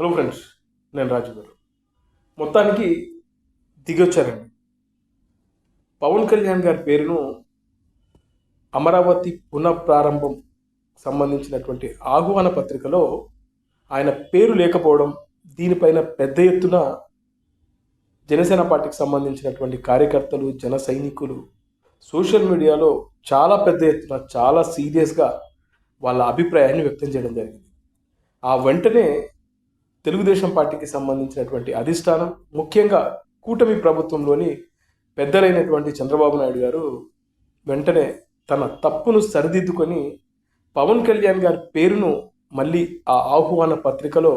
Hello friends నేను రాజు గారు. మొత్తానికి దిగొచ్చారండి పవన్ కళ్యాణ్ గారి పేరును అమరావతి పునఃప్రారంభం సంబంధించినటువంటి ఆహ్వాన పత్రికలో ఆయన పేరు లేకపోవడం దీనిపైన పెద్ద ఎత్తున జనసేన పార్టీకి సంబంధించినటువంటి కార్యకర్తలు జన సైనికులు సోషల్ మీడియాలో చాలా పెద్ద ఎత్తున చాలా సీరియస్గా వాళ్ళ అభిప్రాయాన్ని వ్యక్తం చేయడం జరిగింది. ఆ వెంటనే తెలుగుదేశం పార్టీకి సంబంధించినటువంటి అధిష్టానం ముఖ్యంగా కూటమి ప్రభుత్వంలోని పెద్దలైనటువంటి చంద్రబాబు నాయుడు గారు వెంటనే తన తప్పును సరిదిద్దుకొని పవన్ కళ్యాణ్ గారి పేరును మళ్ళీ ఆ ఆహ్వాన పత్రికలో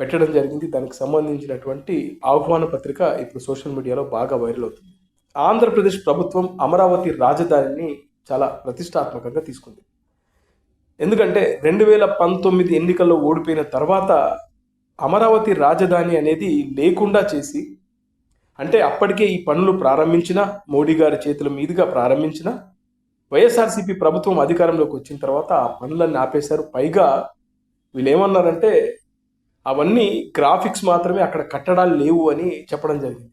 పెట్టడం జరిగింది. దానికి సంబంధించినటువంటి ఆహ్వాన పత్రిక ఇప్పుడు సోషల్ మీడియాలో బాగా వైరల్ అవుతుంది. ఆంధ్రప్రదేశ్ ప్రభుత్వం అమరావతి రాజధానిని చాలా ప్రతిష్టాత్మకంగా తీసుకుంది. ఎందుకంటే రెండు వేల పంతొమ్మిది ఎన్నికల్లో ఓడిపోయిన తర్వాత అమరావతి రాజధాని అనేది లేకుండా చేసి అంటే అప్పటికే ఈ పనులు ప్రారంభించిన మోడీ గారి చేతుల మీదుగా ప్రారంభించిన వైఎస్ఆర్సీపీ ప్రభుత్వం అధికారంలోకి వచ్చిన తర్వాత ఆ పనులన్నీ ఆపేశారు. పైగా వీళ్ళు ఏమన్నారంటే అవన్నీ గ్రాఫిక్స్ మాత్రమే అక్కడ కట్టడాలు లేవు అని చెప్పడం జరిగింది.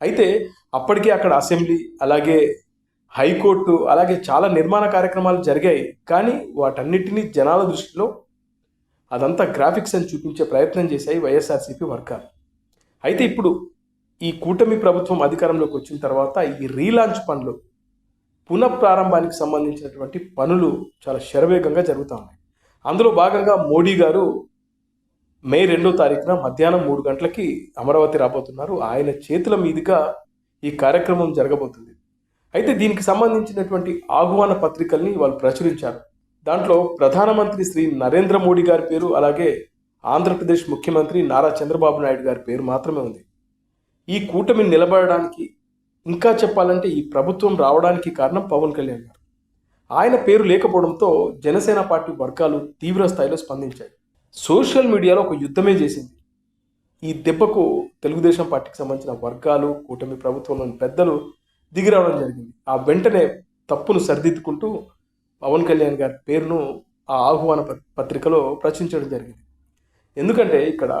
అయితే అప్పటికే అక్కడ అసెంబ్లీ అలాగే హైకోర్టు అలాగే చాలా నిర్మాణ కార్యక్రమాలు జరిగాయి. కానీ వాటన్నిటినీ జనాల దృష్టిలో అదంతా గ్రాఫిక్స్ అని చూపించే ప్రయత్నం చేశాయి వైఎస్ఆర్సీపీ వర్గాలు. అయితే ఇప్పుడు ఈ కూటమి ప్రభుత్వం అధికారంలోకి వచ్చిన తర్వాత ఈ రీలాంచ్ పనులు పునఃప్రారంభానికి సంబంధించినటువంటి పనులు చాలా శరవేగంగా జరుగుతూ ఉన్నాయి. అందులో భాగంగా మోడీ గారు మే రెండో తారీఖున మధ్యాహ్నం మూడు గంటలకి అమరావతి రాబోతున్నారు. ఆయన చేతుల మీదుగా ఈ కార్యక్రమం జరగబోతుంది. అయితే దీనికి సంబంధించినటువంటి ఆహ్వాన పత్రికల్ని వాళ్ళు ప్రచురించారు. దాంట్లో ప్రధానమంత్రి శ్రీ నరేంద్ర మోడీ గారి పేరు అలాగే ఆంధ్రప్రదేశ్ ముఖ్యమంత్రి నారా చంద్రబాబు నాయుడు గారి పేరు మాత్రమే ఉంది. ఈ కూటమి నిలబడడానికి ఇంకా చెప్పాలంటే ఈ ప్రభుత్వం రావడానికి కారణం పవన్ కళ్యాణ్ గారు. ఆయన పేరు లేకపోవడంతో జనసేన పార్టీ వర్గాలు తీవ్ర స్థాయిలో స్పందించాయి. సోషల్ మీడియాలో ఒక యుద్ధమే చేసింది. ఈ దెబ్బకు తెలుగుదేశం పార్టీకి సంబంధించిన వర్గాలు కూటమి ప్రభుత్వంలోని పెద్దలు దిగిరావడం జరిగింది. ఆ వెంటనే తప్పును సరిదిద్దుకుంటూ పవన్ కళ్యాణ్ గారి పేరును ఆ ఆహ్వాన ప- పత్రికలో ప్రచురించడం జరిగింది. ఎందుకంటే ఇక్కడ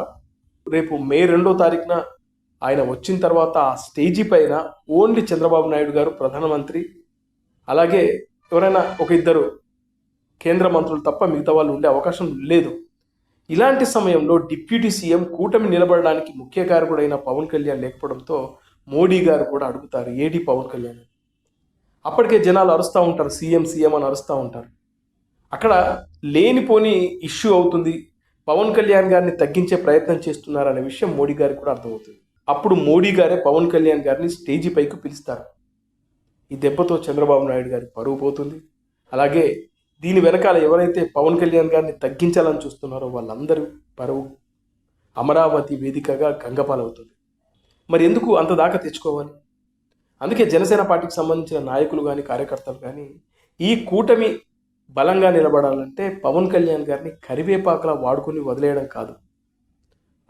రేపు మే రెండో తారీఖున ఆయన వచ్చిన తర్వాత ఆ స్టేజీ పైన ఓన్లీ చంద్రబాబు నాయుడు గారు ప్రధానమంత్రి అలాగే ఎవరైనా ఒక ఇద్దరు కేంద్ర మంత్రులు తప్ప మిగతా వాళ్ళు ఉండే అవకాశం లేదు. ఇలాంటి సమయంలో డిప్యూటీ సీఎం కూటమి నిలబడడానికి ముఖ్య కారకుడైన పవన్ కళ్యాణ్ లేకపోవడంతో మోడీ గారు కూడా అడుగుతారు ఏడి పవన్ కళ్యాణ్ అప్పటికే జనాలు అరుస్తూ ఉంటారు సీఎం సీఎం అని అరుస్తూ ఉంటారు. అక్కడ లేనిపోని ఇష్యూ అవుతుంది. పవన్ కళ్యాణ్ గారిని తగ్గించే ప్రయత్నం చేస్తున్నారనే విషయం మోడీ గారికి కూడా అర్థమవుతుంది. అప్పుడు మోడీ గారే పవన్ కళ్యాణ్ గారిని స్టేజీ పైకి పిలుస్తారు. ఈ దెబ్బతో చంద్రబాబు నాయుడు గారి పరువు పోతుంది. అలాగే దీని వెనకాల ఎవరైతే పవన్ కళ్యాణ్ గారిని తగ్గించాలని చూస్తున్నారో వాళ్ళందరూ పరువు అమరావతి వేదికగా గంగపాలవుతుంది. మరి ఎందుకు అంత దాకా తెచ్చుకోవాలి? అందుకే జనసేన పార్టీకి సంబంధించిన నాయకులు కానీ కార్యకర్తలు కానీ ఈ కూటమి బలంగా నిలబడాలంటే పవన్ కళ్యాణ్ గారిని కరివేపాకులా వాడుకొని వదిలేయడం కాదు.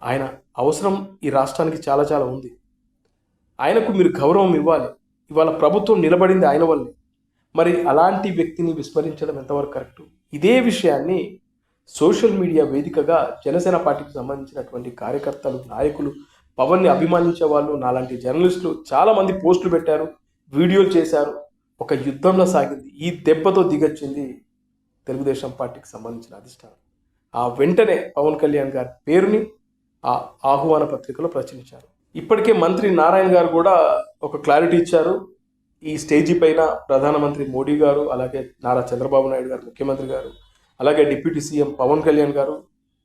ఆయన అవసరం ఈ రాష్ట్రానికి చాలా చాలా ఉంది. ఆయనకు మీరు గౌరవం ఇవ్వాలి. ఇవాళ ప్రభుత్వం నిలబడింది ఆయన వల్లే. మరి అలాంటి వ్యక్తిని విస్మరించడం ఎంతవరకు కరెక్ట్? ఇదే విషయాన్ని సోషల్ మీడియా వేదికగా జనసేన పార్టీకి సంబంధించినటువంటి కార్యకర్తలు నాయకులు పవన్ని అభిమానించే వాళ్ళు నాలాంటి జర్నలిస్టులు చాలామంది పోస్టులు పెట్టారు వీడియోలు చేశారు. ఒక యుద్ధంలో సాగింది. ఈ దెబ్బతో దిగొచ్చింది తెలుగుదేశం పార్టీకి సంబంధించిన అధిష్టానం. ఆ వెంటనే పవన్ కళ్యాణ్ గారి పేరుని ఆ ఆహ్వాన పత్రికలో ప్రచురించారు. ఇప్పటికే మంత్రి నారాయణ గారు కూడా ఒక క్లారిటీ ఇచ్చారు. ఈ స్టేజీ పైన ప్రధానమంత్రి మోడీ గారు అలాగే నారా చంద్రబాబు నాయుడు గారు ముఖ్యమంత్రి గారు అలాగే డిప్యూటీ సీఎం పవన్ కళ్యాణ్ గారు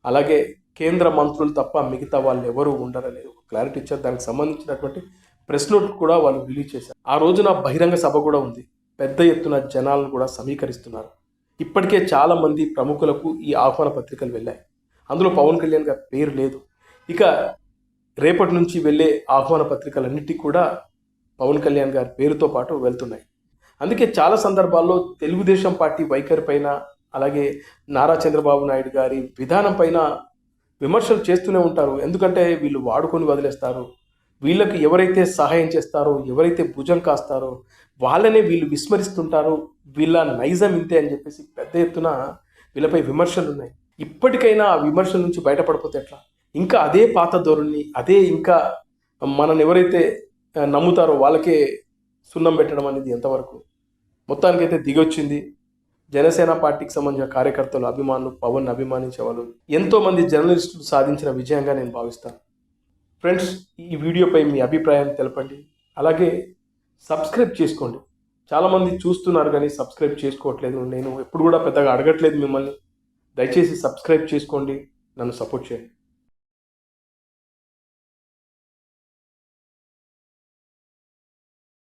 అలాగే కేంద్ర మంత్రులు తప్ప మిగతా వాళ్ళు ఎవరు ఉండరనేది ఒక క్లారిటీ ఇచ్చారు. దానికి సంబంధించినటువంటి ప్రెస్ నోట్ కూడా వాళ్ళు రిలీజ్ చేశారు. ఆ రోజున బహిరంగ సభ కూడా ఉంది. పెద్ద ఎత్తున జనాలను కూడా సమీకరిస్తున్నారు. ఇప్పటికే చాలామంది ప్రముఖులకు ఈ ఆహ్వాన పత్రికలు వెళ్ళాయి. అందులో పవన్ కళ్యాణ్ గారి పేరు లేదు. ఇక రేపటి నుంచి వెళ్ళే ఆహ్వాన పత్రికలన్నిటికీ కూడా పవన్ కళ్యాణ్ గారి పేరుతో పాటు వెళ్తున్నాయి. అందుకే చాలా సందర్భాల్లో తెలుగుదేశం పార్టీ వైఖరి పైన అలాగే నారా చంద్రబాబు నాయుడు గారి విధానం పైన విమర్శలు చేస్తూనే ఉంటారు. ఎందుకంటే వీళ్ళు వాడుకొని వదిలేస్తారు. వీళ్ళకి ఎవరైతే సహాయం చేస్తారో ఎవరైతే భుజం కాస్తారో వాళ్ళనే వీళ్ళు విస్మరిస్తుంటారు. వీళ్ళ నైజం ఇంతే అని చెప్పేసి పెద్ద ఎత్తున వీళ్ళపై విమర్శలు ఉన్నాయి. ఇప్పటికైనా ఆ విమర్శల నుంచి బయటపడిపోతే ఎట్లా? ఇంకా అదే పాత ధోరణి అదే ఇంకా మనని ఎవరైతే నమ్ముతారో వాళ్ళకే సున్నం పెట్టడం అనేది ఎంతవరకు? మొత్తానికైతే దిగొచ్చింది. జనసేన పార్టీకి సంబంధించిన కార్యకర్తలు అభిమానులు పవన్ అభిమానించే వాళ్ళు ఎంతో మంది జర్నలిస్టులు సాధించిన విజయంగా నేను భావిస్తాను. ఫ్రెండ్స్ ఈ వీడియోపై మీ అభిప్రాయం తెలపండి. అలాగే సబ్స్క్రైబ్ చేసుకోండి. చాలామంది చూస్తున్నారు కానీ సబ్స్క్రైబ్ చేసుకోవట్లేదు. నేను ఎప్పుడు కూడా పెద్దగా అడగట్లేదు మిమ్మల్ని. దయచేసి సబ్స్క్రైబ్ చేసుకోండి. నన్ను సపోర్ట్ చేయండి.